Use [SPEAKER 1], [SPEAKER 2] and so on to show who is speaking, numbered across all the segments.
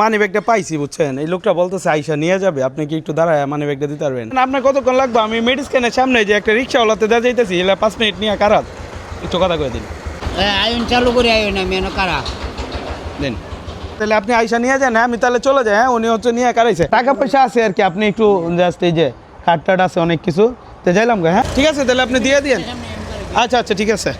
[SPEAKER 1] মানি ব্যাগটা পাইছি বুঝছেন? এই লোকটা বলতেছে আইসা নিয়ে যাবে আপনি কি একটু দাঁড়ায় মানি ব্যাগটা দিতে পারবেন? না, আপনার কতক্ষণ লাগবে? আমি মেডিসিনের সামনে যে একটা রিক্সাওয়ালাতে দেওয়া যাইতেছি এলা পাঁচ মিনিট নিয়ে কারাত একটু কথা কয়ে দিন।
[SPEAKER 2] আয়ন চালু করে আয়ন আমি কারা?
[SPEAKER 1] দিন। তাহলে আপনি আইসা নিয়ে যান হ্যাঁ আমি তাহলে চলে যাই হ্যাঁ উনি হচ্ছে নিয়ে কারাইছে। টাকা পয়সা আছে আর কি আপনি একটু জাস্ট এই যে কার্ড টার্ড আছে অনেক কিছু তো যাইলাম গো, হ্যাঁ? ঠিক আছে তাহলে আপনি দিয়ে দিন আচ্ছা আচ্ছা ঠিক আছে।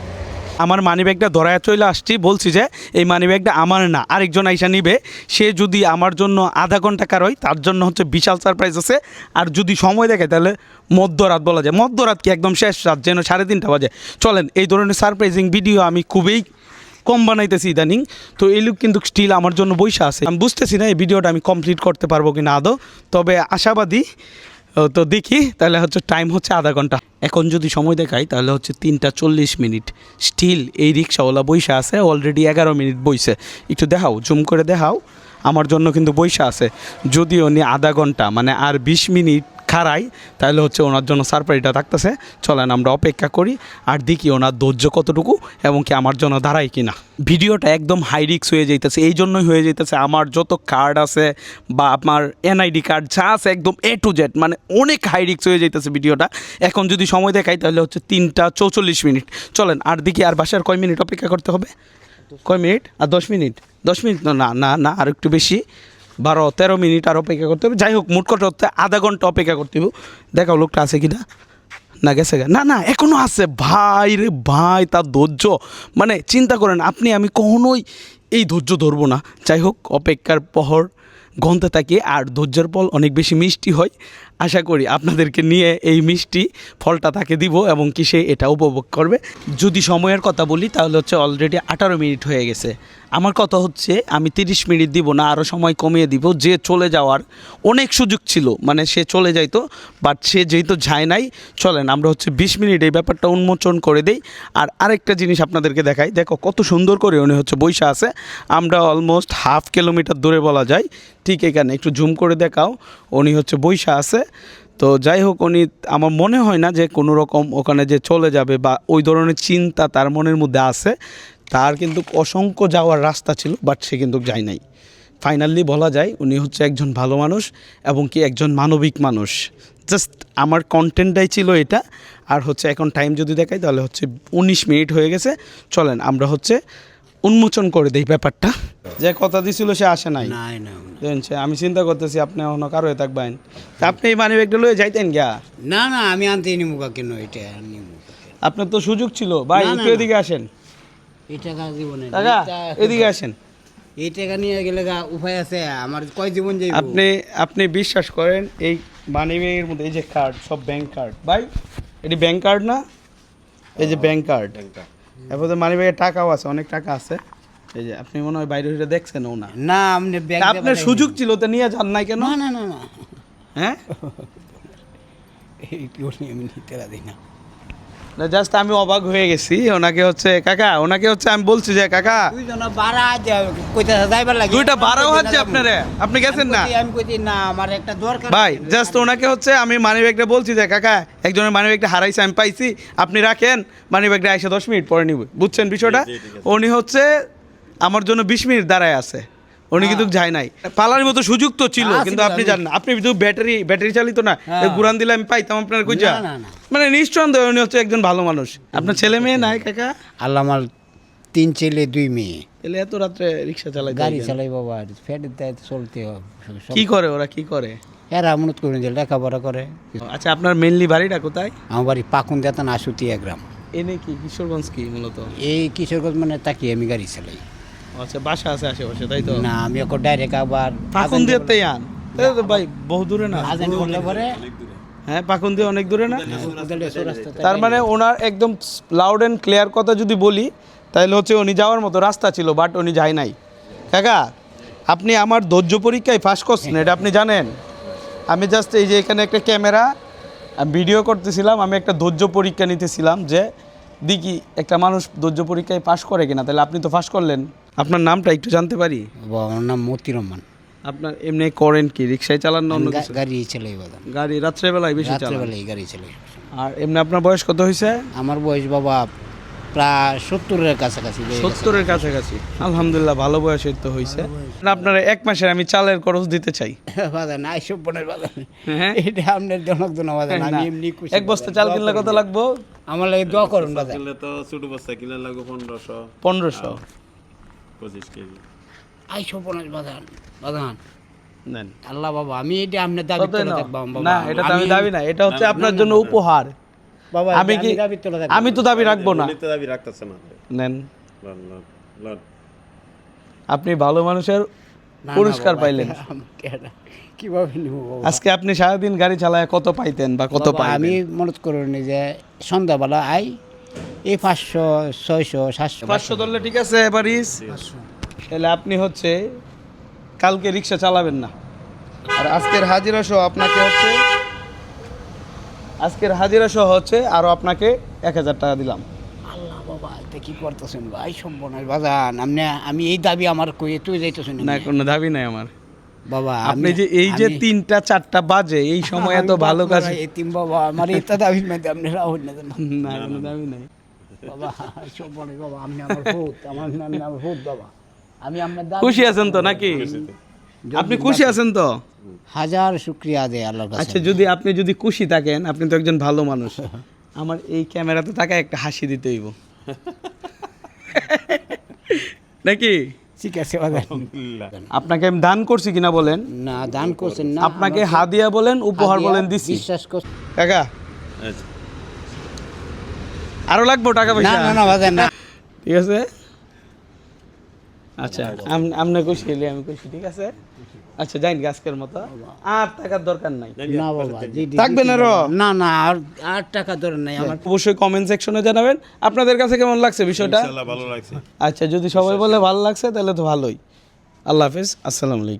[SPEAKER 1] আমার মানি ব্যাগটা ধরায় চলে আসছি, বলছি যে এই মানি ব্যাগটা আমার না, আরেকজন আইসা নিবে। সে যদি আমার জন্য আধা ঘণ্টা কার হয়, তার জন্য হচ্ছে বিশাল সারপ্রাইজ আছে। আর যদি সময় দেখে, তাহলে মধ্যরাত বলা যায়। মধ্যরাত কি একদম শেষ রাত, যেন সাড়ে তিনটা বাজে। চলেন, এই ধরনের সারপ্রাইজিং ভিডিও আমি খুবই কম বানাইতেছি ইদানিং। তো এই লুক কিন্তু স্টিল আমার জন্য বৈশা আছে। আমি বুঝতেছি না এই ভিডিওটা আমি কমপ্লিট করতে পারব কি না আদৌ। তবে আশাবাদী তো দেখি, তাহলে হচ্ছে টাইম হচ্ছে আধা ঘণ্টা। এখন যদি সময় দেখাই, তাহলে হচ্ছে তিনটা চল্লিশ মিনিট। স্টিল এই রিক্সাওয়ালা বৈশা আছে অলরেডি এগারো মিনিট বইছে। একটু দেখাও জুম করে দেখাও। আমার জন্য কিন্তু বৈশা আছে। যদি উনি আধা ঘণ্টা মানে আর বিশ মিনিট খাড়াই তাহলে হচ্ছে ওনার জন্য সারপ্রাইজটা থাকতেছে। চলেন আমরা অপেক্ষা করি আর দেখি ওনার ধৈর্য কতটুকু এবং কি আমার জন্য দাঁড়ায় কি না ভিডিওটা একদম হাই রিক্স হয়ে যাইতেছে এই জন্যই হয়ে যাইতেছে আমার যত কার্ড আছে বা আমার এনআইডি কার্ড যা আছে একদম এ টু জেড মানে অনেক হাই রিক্স হয়ে যাইতেছে ভিডিওটা। এখন যদি সময় দেখাই তাহলে হচ্ছে তিনটা চৌচল্লিশ মিনিট। চলেন আর দেখি আর বাসার কয় মিনিট অপেক্ষা করতে হবে? কয় মিনিট? আর দশ মিনিট? দশ মিনিট? না, না না না আর একটু বেশি। বারো, তেরো মিনিট আর অপেক্ষা করতে হবে। যাই হোক, মোট কথা হচ্ছে আধা ঘণ্টা অপেক্ষা করতে হবে। দেখাও, লোকটা আছে কিনা? না, গেছে? না না এখনও আছে। ভাই রে ভাই, তার ধৈর্য। মানে চিন্তা করেন, আপনি, আমি কখনোই এই ধৈর্য ধরবো না। যাই হোক, অপেক্ষার পহর গন্তে থাকি আর ধৈর্যের ফল অনেক বেশি মিষ্টি হয়। আশা করি আপনাদেরকে নিয়ে এই মিষ্টি ফলটা তাকে দিব এবং কি সে এটা উপভোগ করবে। যদি সময়ের কথা বলি, তাহলে হচ্ছে অলরেডি আঠারো মিনিট হয়ে গেছে। আমার কথা হচ্ছে, আমি তিরিশ মিনিট দিব না আরও সময় কমিয়ে দিব। যে চলে যাওয়ার অনেক সুযোগ ছিল মানে সে চলে যাইতো বাট সে যেহেতু যায় নাই চলেন আমরা হচ্ছে বিশ মিনিট এই ব্যাপারটা উন্মোচন করে দেই। আর আরেকটা জিনিস আপনাদেরকে দেখাই, দেখো কত সুন্দর করে উনি হচ্ছে বৈশা আছে। আমরা অলমোস্ট হাফ কিলোমিটার দূরে বলা যায় ঠিক এখানে, একটু জুম করে দেখাও। উনি হচ্ছে বৈশা আছে। তো যাই হোক, উনি, আমার মনে হয় না যে কোনো রকম ওখানে যে চলে যাবে বা ওই ধরনের চিন্তা তার মনের মধ্যে আছে। তার কিন্তু অসংখ্য যাওয়ার রাস্তা ছিল বাট সে কিন্তু যায় নাই। ফাইনালি বলা যায়, উনি হচ্ছে একজন ভালো মানুষ এবং কি একজন মানবিক মানুষ। জাস্ট আমার কন্টেন্টটাই ছিল এটা। আর হচ্ছে এখন টাইম যদি দেখাই, তাহলে হচ্ছে উনিশ মিনিট হয়ে গেছে। চলেন, আমরা হচ্ছে উন্মোচন করে দেই ব্যাপারটা। যে কথা দিছিল সে আসে নাই। সে আমি চিন্তা করতেছি আপনি এখনও কারও থাকবেন। তা আপনি এই মানি ব্যাগটা লয়ে যাইতেন গিয়া?
[SPEAKER 2] না না আমি আনতে নিমুকা কেন এটা
[SPEAKER 1] আপনার তো সুযোগ ছিল। ভাই একটু এদিকে আসেন।
[SPEAKER 2] এই টাকা জীবনে
[SPEAKER 1] কাকা এদিকে আসেন।
[SPEAKER 2] এই টাকা নিয়ে গেলে উপায় আছে আমার কয় জীবন যাইব?
[SPEAKER 1] আপনি আপনি বিশ্বাস করেন এই মানি ব্যাগের মধ্যে এই যে কার্ড সব ব্যাংক কার্ড ভাই এটি ব্যাংক কার্ড না? এই যে ব্যাংক কার্ড এরপর মানি ব্যাগে টাকাও আছে অনেক টাকা আছে। এই যে আপনি মনে হয় বাইরে হইলে দেখছেন ও না
[SPEAKER 2] না আপনি
[SPEAKER 1] ব্যাগ আপনার সুযোগ ছিল তো নিয়ে যান নাই কেন?
[SPEAKER 2] না না না
[SPEAKER 1] হ্যাঁ?
[SPEAKER 2] এই কি বলি আমি নিতে রাজি না।
[SPEAKER 1] না জাস্ট আমি অবাক হয়ে গেছি ওনাকে হচ্ছে কাকা ওনাকে হচ্ছে আমি বলছি যে কাকা দুইটা বারো হচ্ছে আপনারে আপনি গেছেন না?
[SPEAKER 2] আমি কইছি না আমার একটা দরকার
[SPEAKER 1] ভাই জাস্ট ওনাকে হচ্ছে আমি মানি ব্যাগটা বলছি যে কাকা একজনের মানি ব্যাগটা হারাইছে আমি পাইছি আপনি রাখেন মানি ব্যাগটা এসে দশ মিনিট পরে নিব। বুঝছেন বিষয়টা? উনি হচ্ছে আমার জন্য বিশ মিনিট দাঁড়ায় আছে। উনি কিন্তু যায় নাই। পালার মতো সুযোগ তো ছিল
[SPEAKER 2] হ্যাঁ,
[SPEAKER 1] কিন্তু আপনি
[SPEAKER 2] আমি-
[SPEAKER 1] জানেন আপনি শুধু ব্যাটারি ব্যাটারি চালিত না
[SPEAKER 2] হ্যাঁ।
[SPEAKER 1] ঘুরান দিলে আমি পাইতাম আপনার
[SPEAKER 2] না, না, না।
[SPEAKER 1] মানে নিঃসন্দেহ উনি হচ্ছে একজন ভালো মানুষ। আপনার ছেলে মেয়ে নাই কাকা?
[SPEAKER 2] আল্লাহ আমার তিন ছেলে দুই মেয়ে।
[SPEAKER 1] এলে এত রাত্রে রিক্সা চালাই
[SPEAKER 2] গাড়ি চালাই বাবা ফেটের দায় চলতে হবে
[SPEAKER 1] কি করে ওরা কি করে?
[SPEAKER 2] এরা মনত করে যে লেখাপড়া করে।
[SPEAKER 1] আচ্ছা আপনার মেনলি বাড়িটা কোথায়?
[SPEAKER 2] আমার বাড়ি পাকুন দেতান আশুতিয়া গ্রাম।
[SPEAKER 1] এনে কি কিশোরগঞ্জ কি মূলত?
[SPEAKER 2] এই কিশোরগঞ্জ মানে তাকি আমি গাড়ি চালাই।
[SPEAKER 1] আচ্ছা বাসা আছে আশেপাশে তাই তো?
[SPEAKER 2] না আমি এখন ডাইরেক্ট আবার
[SPEAKER 1] পাকুন দিয়ে আন তাই তো ভাই বহু দূরে না?
[SPEAKER 2] আজান করলে পরে?
[SPEAKER 1] হ্যাঁ পাকুন দিয়ে অনেক দূরে না? তার মানে ওনার একদম লাউড অ্যান্ড ক্লিয়ার কথা যদি বলি তাহলে হচ্ছে উনি যাওয়ার মতো রাস্তা ছিল বাট উনি যায় নাই। কাকা আপনি আমার ধৈর্য পরীক্ষায় ফাঁস করছেন এটা আপনি জানেন? আমি জাস্ট এই যে এখানে একটা ক্যামেরা ভিডিও করতেছিলাম আমি একটা ধৈর্য পরীক্ষা নিতেছিলাম যে দেখি একটা মানুষ ধৈর্য পরীক্ষায় পাশ করে কিনা তাহলে আপনি তো পাশ করলেন। আপনার নামটা একটু জানতে পারি?
[SPEAKER 2] বাবা, আমার নাম মতি রহমান।
[SPEAKER 1] আপনার এমনি করেন কি রিক্সায় চালান না অন্য কিছু?
[SPEAKER 2] গাড়ি চালাই বাবা
[SPEAKER 1] গাড়ি রাত্রেবেলায় বেশি চালান?
[SPEAKER 2] রাত্রেবেলায় গাড়ি চালাই।
[SPEAKER 1] আর এমনি আপনার বয়স কত হয়েছে?
[SPEAKER 2] আমার বয়স বাবা প্রায় সত্তরের কাছাকাছি
[SPEAKER 1] সত্তরের কাছাকাছি। আলহামদুলিল্লাহ ভালো বয়সের তো হয়েছে আপনার এক মাসের আমি চালের খরচ দিতে চাই।
[SPEAKER 2] বাজান আইসব বনের বাজান
[SPEAKER 1] হ্যাঁ?
[SPEAKER 2] এটা আপনার জনক জন বাজান আমি এমনি
[SPEAKER 1] এক বস্তা চাল কিনলে কত লাগবো?
[SPEAKER 2] আমার লাগে দোয়া করুন বাজান
[SPEAKER 3] কিনলে তো ছোট বস্তা কিনলে লাগবে পনেরোশো।
[SPEAKER 1] পনেরোশো।
[SPEAKER 3] পঁচিশ কেজি।
[SPEAKER 2] বাজান বাজান আল্লাহ বাবা আমি এটা আপনার দাবি
[SPEAKER 1] না এটা তো আমি দাবি না এটা হচ্ছে আপনার জন্য উপহার। আমি কি আমি তো দাবি রাখব না।
[SPEAKER 3] দাবি রাখতেছে না
[SPEAKER 1] নেন। আপনি ভালো মানুষের পুরস্কার পাইলেন।
[SPEAKER 2] কীভাবে
[SPEAKER 1] আজকে আপনি সারাদিন গাড়ি চালায় কত পাইতেন বা কত পাই
[SPEAKER 2] আমি মনে করুন যে সন্ধ্যাবেলা আই এই পাঁচশো ছয়শো সাতশো
[SPEAKER 1] পাঁচশো ধরলে ঠিক আছে এবারিস তাহলে আপনি হচ্ছে কালকে রিক্সা চালাবেন না। আর আজকের হাজিরা সহ আপনাকে হচ্ছে আজকের হাজিরা সহ হচ্ছে আরও আপনাকে এক হাজার টাকা দিলাম।
[SPEAKER 2] আল্লাহ বাবা এটা কি করতেছেন ভাই? সম্পূর্ণ বাজান। আপনি আমি এই দাবি আমার কই তুই যাইতেছেন
[SPEAKER 1] না কোনো দাবি নাই আমার।
[SPEAKER 2] বাবা
[SPEAKER 1] আপনি যে এই যে তিনটা চারটা বাজে এই সময় এত ভালো কাজ
[SPEAKER 2] এতিম বাবা আমার এটা দাবি আপনি রাহুল না
[SPEAKER 1] না কোনো দাবি নাই।
[SPEAKER 2] বাবা সম্পূর্ণ বাবা আপনি আমার ভূত আমার নাম আমার ভূত বাবা। আমি আপনার
[SPEAKER 1] খুশি আছেন তো নাকি? আপনি খুশি আছেন তো?
[SPEAKER 2] হাজার শুক্রিয়া দেয় আল্লাহর কাছে।
[SPEAKER 1] আচ্ছা যদি আপনি যদি খুশি থাকেন আপনি তো একজন ভালো মানুষ। আমার এই ক্যামেরাতে তাকে একটা হাসি দিতে হইব। নাকি?
[SPEAKER 2] ঠিক আছে
[SPEAKER 1] আপনাকে আমি দান করছি কিনা বলেন?
[SPEAKER 2] না দান করছেন না।
[SPEAKER 1] আপনাকে হাদিয়া বলেন উপহার বলেন দিছি।
[SPEAKER 2] বিশ্বাস কর
[SPEAKER 1] কাকা।
[SPEAKER 3] আচ্ছা।
[SPEAKER 1] আরও লাগবো টাকা পয়সা?
[SPEAKER 2] না না বাজান না।
[SPEAKER 1] ঠিক আছে? আচ্ছা আম- আপনি খুশি হলে আমি খুশি ঠিক আছে? আচ্ছা যাইন আজকের মতো? আর টাকার দরকার নাই?
[SPEAKER 2] না বাবা থাকবে
[SPEAKER 1] না
[SPEAKER 2] না না আর আর টাকা দরকার নাই আমার
[SPEAKER 1] অবশ্যই কমেন্ট সেকশনে জানাবেন। আপনাদের কাছে কেমন লাগছে বিষয়টা?
[SPEAKER 3] ভালো লাগছে।
[SPEAKER 1] আচ্ছা যদি সবাই বলে ভালো লাগছে তাহলে তো ভালোই। আল্লাহ হাফিজ আসসালামু আলাইকুম।